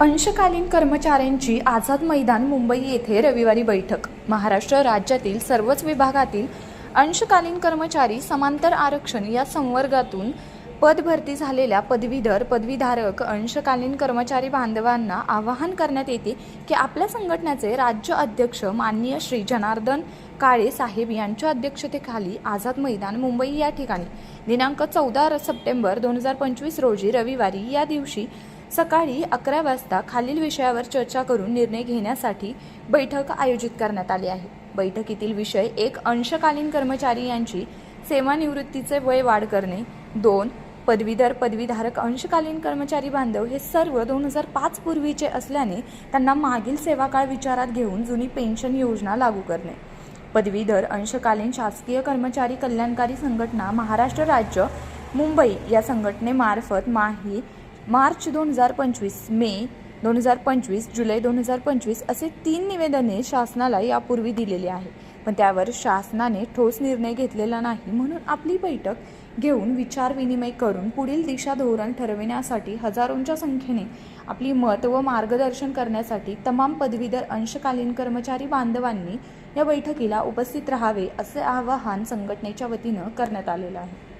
अंशकालीन कर्मचाऱ्यांची आझाद मैदान मुंबई येथे रविवारी बैठक. महाराष्ट्र राज्यातील सर्वच विभागातील अंशकालीन कर्मचारी समांतर आरक्षण या संवर्गातून पदभरती झालेल्या पदवीधर पदवीधारक अंशकालीन कर्मचारी बांधवांना आवाहन करण्यात येते की आपल्या संघटनेचे राज्य अध्यक्ष माननीय श्री जनार्दन काळे साहेब यांच्या अध्यक्षतेखाली आझाद मैदान मुंबई या ठिकाणी. दिनांक चौदा सप्टेंबर दोन हजार पंचवीस रोजी रविवारी या दिवशी सकाळी अकरा वाजता खालील विषयावर चर्चा करून निर्णय घेण्यासाठी बैठक आयोजित करण्यात आली आहे. बैठकीतील विषय एक अंशकालीन कर्मचारी यांची सेवानिवृत्तीचे वय वाढ करणे दोन पदवीधर पदवीधारक अंशकालीन कर्मचारी बांधव हे सर्व दोन हजार पाच पूर्वीचे असल्याने त्यांना मागील सेवाकाळ विचारात घेऊन जुनी पेन्शन योजना लागू करणे. पदवीधर अंशकालीन शासकीय कर्मचारी कल्याणकारी संघटना महाराष्ट्र राज्य मुंबई या संघटनेमार्फत माही मार्च दोन हजार पंचवीस मे दोन हजार पंचवीस जुलै दोन हजार पंचवीस असे तीन निवेदने शासनाला यापूर्वी दिलेली आहे. पण त्यावर शासनाने ठोस निर्णय घेतलेला नाही म्हणून आपली बैठक घेऊन विचारविनिमय करून पुढील दिशा धोरण ठरविण्यासाठी हजारोंच्या संख्येने आपली मत व मार्गदर्शन करण्यासाठी तमाम पदवीधर अंशकालीन कर्मचारी बांधवांनी या बैठकीला उपस्थित राहावे असे आवाहन संघटनेच्या वतीनं करण्यात आलेलं आहे.